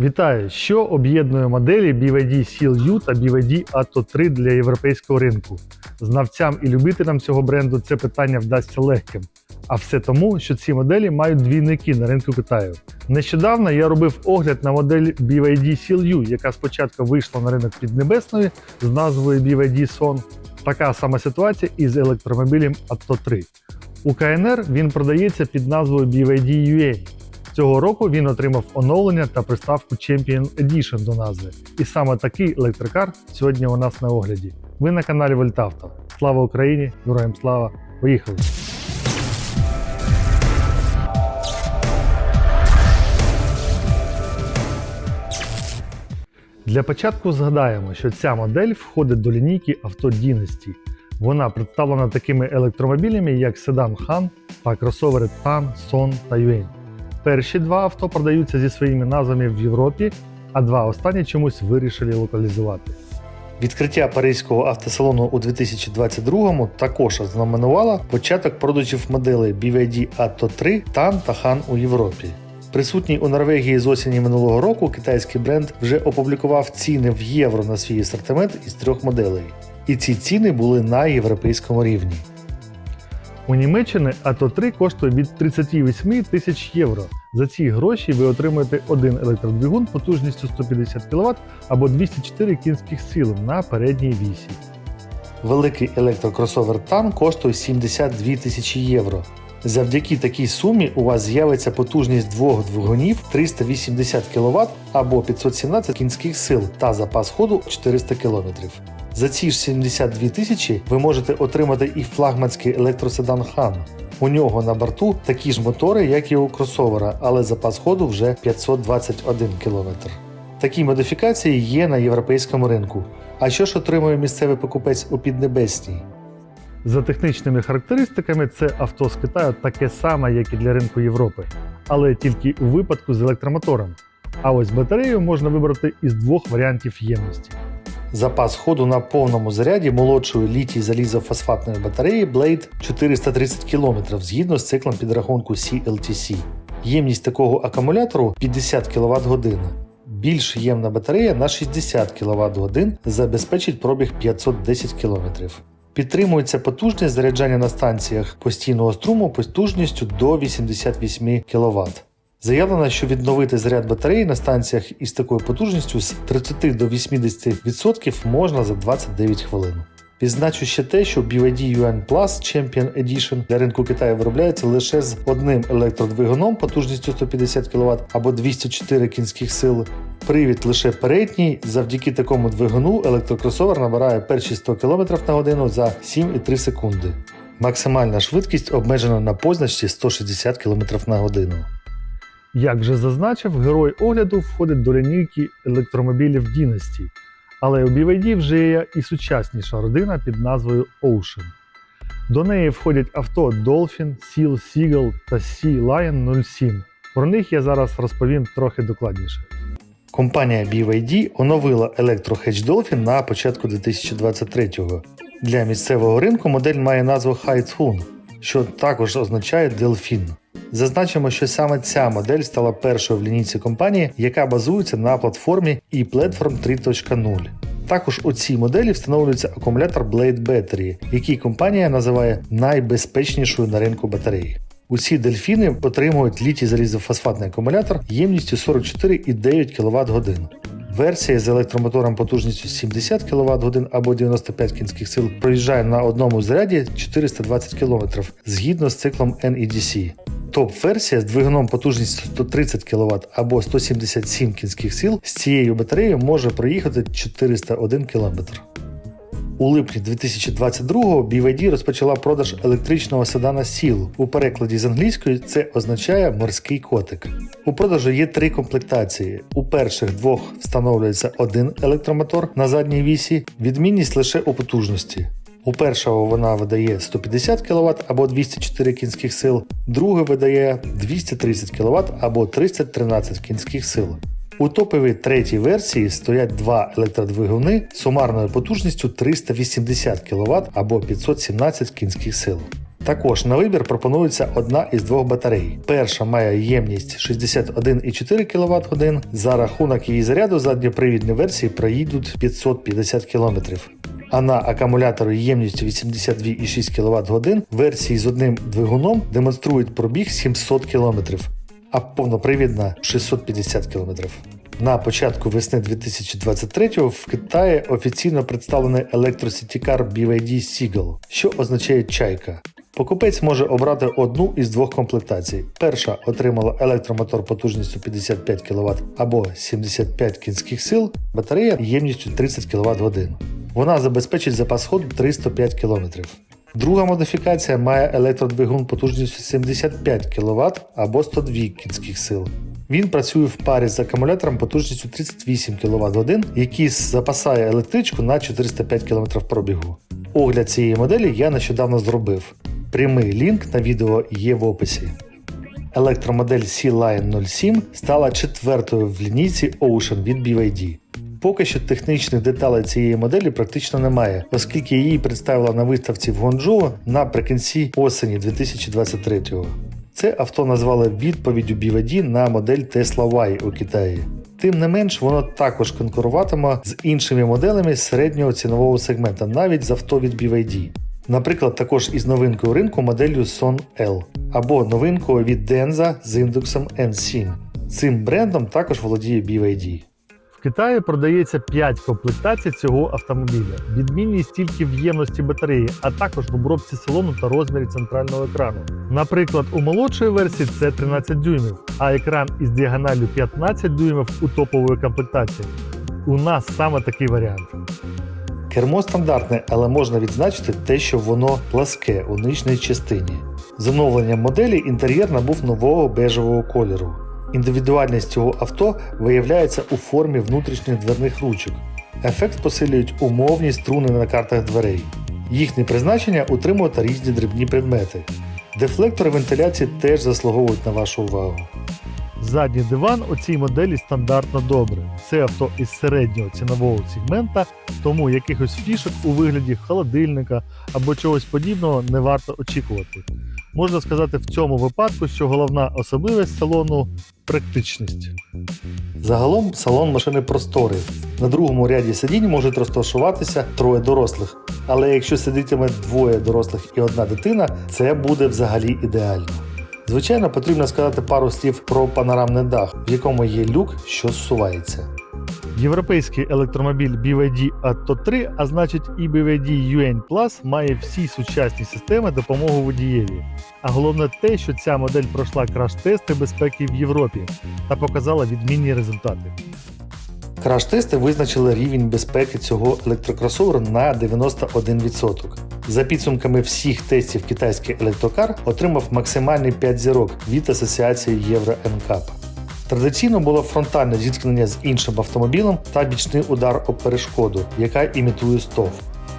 Вітаю! Що об'єднує моделі BYD Seal U та BYD Atto 3 для європейського ринку? Знавцям і любителям цього бренду це питання вдасться легким. А все тому, що ці моделі мають двійники на ринку Китаю. Нещодавно я робив огляд на модель BYD Seal U, яка спочатку вийшла на ринок Піднебесної з назвою BYD Son. Така сама ситуація і з електромобілем Atto 3. У КНР він продається під назвою BYD UA. Цього року він отримав оновлення та приставку Champion Edition до назви. І саме такий електрокар сьогодні у нас на огляді. Ви на каналі Вольтавто. Слава Україні! Героям слава! Поїхали! Для початку згадаємо, що ця модель входить до лінійки авто Dynasty. Вона представлена такими електромобілями, як седан Han та кросовери Tan, Son та Yuan. Перші два авто продаються зі своїми назвами в Європі, а два останні чомусь вирішили локалізувати. Відкриття паризького автосалону у 2022-му також ознаменувало початок продажів моделей BYD Atto 3, TAN та Han у Європі. Присутній у Норвегії з осені минулого року китайський бренд вже опублікував ціни в євро на свій асортимент із трьох моделей. І ці ціни були на європейському рівні. У Німеччині Atto 3 коштує від 38 тисяч євро. За ці гроші ви отримаєте один електродвигун потужністю 150 кВт або 204 кінських сил на передній вісі. Великий електрокросовер TAN коштує 72 тисячі євро. Завдяки такій сумі у вас з'явиться потужність двох двигунів 380 кВт або 517 кінських сил та запас ходу 400 км. За ці ж 72 тисячі ви можете отримати і флагманський електроседан Han. У нього на борту такі ж мотори, як і у кросовера, але запас ходу вже 521 км. Такі модифікації є на європейському ринку. А що ж отримує місцевий покупець у Піднебесній? За технічними характеристиками, це авто з Китаю таке саме, як і для ринку Європи, але тільки у випадку з електромотором. А ось батарею можна вибрати із двох варіантів ємності. Запас ходу на повному заряді молодшої літій залізофосфатної батареї Blade 430 км згідно з циклом підрахунку CLTC. Ємність такого акумулятору 50 кВт годин. Більш ємна батарея на 60 кВт годин забезпечить пробіг 510 км. Підтримується потужність заряджання на станціях постійного струму потужністю до 88 кВт. Заявлено, що відновити заряд батареї на станціях із такою потужністю з 30 до 80% можна за 29 хвилин. Відзначу ще те, що BYD Yuan Plus Champion Edition для ринку Китаю виробляється лише з одним електродвигуном потужністю 150 кВт або 204 кінських сил. Привід лише передній. Завдяки такому двигуну електрокросовер набирає перші 100 км на годину за 7,3 секунди. Максимальна швидкість обмежена на позначці 160 км на годину. Як вже зазначив, герой огляду входить до лінійки електромобілів Dynasty, але у BYD вже є і сучасніша родина під назвою Ocean. До неї входять авто Dolphin, Seal Seagull та Sea Lion 07. Про них я зараз розповім трохи докладніше. Компанія BYD оновила електро-Hedge Dolphin на початку 2023-го. Для місцевого ринку модель має назву Haitsun, що також означає Delfin. Зазначимо, що саме ця модель стала першою в лінійці компанії, яка базується на платформі ePlatform 3.0. Також у цій моделі встановлюється акумулятор Blade Battery, який компанія називає найбезпечнішою на ринку батареї. Усі дельфіни отримують літій залізофосфатний акумулятор ємністю 44,9 кВт годин. Версія з електромотором потужністю 70 кВт годин або 95 кінських сил проїжджає на одному заряді 420 км згідно з циклом NEDC. Топ-версія з двигуном потужністю 130 кВт або 177 кінських сил з цією батареєю може проїхати 401 км. У липні 2022-го BYD розпочала продаж електричного седана Seal. У перекладі з англійської це означає морський котик. У продажу є три комплектації. У перших двох встановлюється один електромотор на задній вісі, відмінність лише у потужності. У першого вона видає 150 кВт або 204 кінських сил, другий видає 230 кВт або 313 кінських сил. У топовій третій версії стоять два електродвигуни з сумарною потужністю 380 кВт або 517 кінських сил. Також на вибір пропонується одна із двох батарей. Перша має ємність 61,4 кВт годин. За рахунок її заряду задньопривідні версії проїдуть 550 км. А на акумулятори ємністю 82,6 кВт годин версії з одним двигуном демонструють пробіг 700 км, а повнопривідна 650 км. На початку весни 2023-го в Китаї офіційно представлений електросітікар BYD Seagull, що означає чайка. Покупець може обрати одну із двох комплектацій. Перша отримала електромотор потужністю 55 кВт або 75 кінських сил, батарея ємністю 30 кВт годин. Вона забезпечить запас ходу 305 км. Друга модифікація має електродвигун потужністю 75 кВт або 102 кінських сил. Він працює в парі з акумулятором потужністю 38 кВт годин, який запасає електричку на 405 км пробігу. Огляд цієї моделі я нещодавно зробив. Прямий лінк на відео є в описі. Електромодель C-Line 07 стала четвертою в лінійці Ocean від BYD. Поки що технічних деталей цієї моделі практично немає, оскільки її представила на виставці в Гонджоу наприкінці осені 2023-го. Це авто назвали відповіддю BYD на модель Tesla Y у Китаї. Тим не менш, воно також конкуруватиме з іншими моделями середнього цінового сегмента, навіть з авто від BYD. Наприклад, також із новинкою ринку моделлю Son L або новинкою від Denza з індексом N7. Цим брендом також володіє BYD. В Китаї продається 5 комплектацій цього автомобіля. Відмінність тільки в ємності батареї, а також в обробці салону та розмірі центрального екрану. Наприклад, у молодшої версії це 13 дюймів, а екран із діагоналлю 15 дюймів у топової комплектації. У нас саме такий варіант. Кермо стандартне, але можна відзначити те, що воно пласке у нижній частині. З оновленням моделі інтер'єр набув нового бежевого кольору. Індивідуальність цього авто виявляється у формі внутрішніх дверних ручок. Ефект посилюють умовні струни на картах дверей. Їхнє призначення утримувати різні дрібні предмети. Дефлектори вентиляції теж заслуговують на вашу увагу. Задній диван у цій моделі стандартно добре. Це авто із середнього цінового сегмента, тому якихось фішок у вигляді холодильника або чогось подібного не варто очікувати. Можна сказати в цьому випадку, що головна особливість салону практичність. Загалом салон машини просторий. На другому ряді сидінь можуть розташуватися троє дорослих. Але якщо сидітиме двоє дорослих і одна дитина, це буде взагалі ідеально. Звичайно, потрібно сказати пару слів про панорамний дах, в якому є люк, що зсувається. Європейський електромобіль BYD Atto 3, а значить і BYD UN Plus, має всі сучасні системи допомоги водієві. А головне те, що ця модель пройшла краш-тести безпеки в Європі та показала відмінні результати. Краш-тести визначили рівень безпеки цього електрокросоверу на 91%. За підсумками всіх тестів китайський електрокар отримав максимальний 5 зірок від асоціації Євро НКАП. Традиційно було фронтальне зіткнення з іншим автомобілем та бічний удар об перешкоду, яка імітує стовп.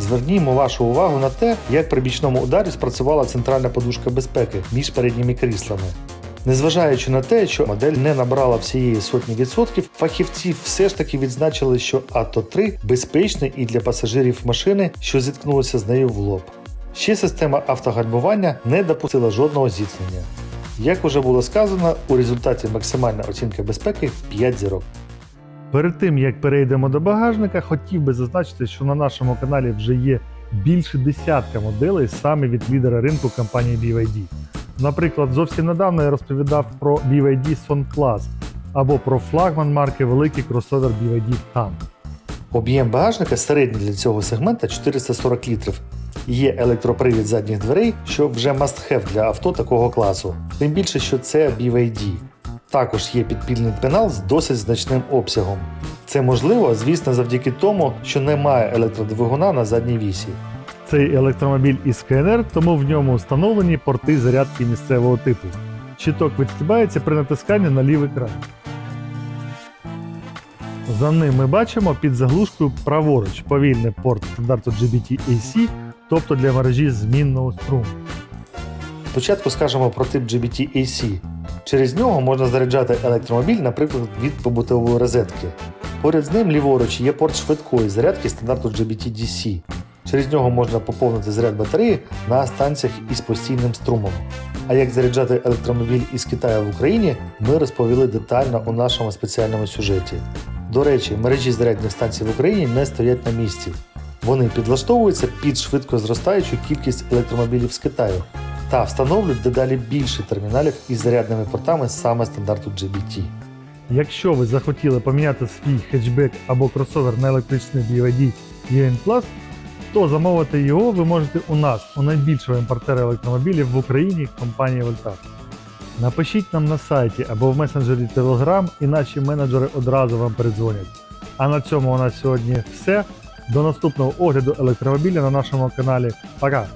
Звернімо вашу увагу на те, як при бічному ударі спрацювала центральна подушка безпеки між передніми кріслами. Незважаючи на те, що модель не набрала всієї сотні відсотків, фахівці все ж таки відзначили, що АТО 3 безпечний і для пасажирів машини, що зіткнулися з нею в лоб. Ще система автогальмування не допустила жодного зіткнення. Як уже було сказано, у результаті максимальна оцінка безпеки 5 зірок. Перед тим як перейдемо до багажника, хотів би зазначити, що на нашому каналі вже є більше десятка моделей саме від лідера ринку компанії BYD. Наприклад, зовсім недавно я розповідав про BYD Son Class або про флагман марки великий кросовер BYD Tan. Об'єм багажника середній для цього сегмента 440 літрів. Є електропривід задніх дверей, що вже must-have для авто такого класу. Тим більше, що це BYD. Також є підпільний пенал з досить значним обсягом. Це можливо, звісно, завдяки тому, що немає електродвигуна на задній вісі. Цей електромобіль із КНР, тому в ньому встановлені порти зарядки місцевого типу. Щиток відстібається при натисканні на лівий край. За ним ми бачимо під заглушкою праворуч повільний порт стандарту GBT-AC, тобто для мережі змінного струму. Спочатку скажемо про тип GBT-AC. Через нього можна заряджати електромобіль, наприклад, від побутової розетки. Поряд з ним ліворуч є порт швидкої зарядки стандарту GBT-DC. Через нього можна поповнити заряд батареї на станціях із постійним струмом. А як заряджати електромобіль із Китаю в Україні, ми розповіли детально у нашому спеціальному сюжеті. До речі, мережі зарядних станцій в Україні не стоять на місці. Вони підлаштовуються під швидко зростаючу кількість електромобілів з Китаю та встановлюють дедалі більше терміналів із зарядними портами саме стандарту GBT. Якщо ви захотіли поміняти свій хетчбек або кросовер на електричний BYD UN то замовити його ви можете у нас, у найбільшого імпортера електромобілів в Україні компанії Voltas. Напишіть нам на сайті або в месенджері Telegram, і наші менеджери одразу вам передзвонять. А на цьому у нас сьогодні все. До наступного огляду електромобіля на нашому каналі. Пока!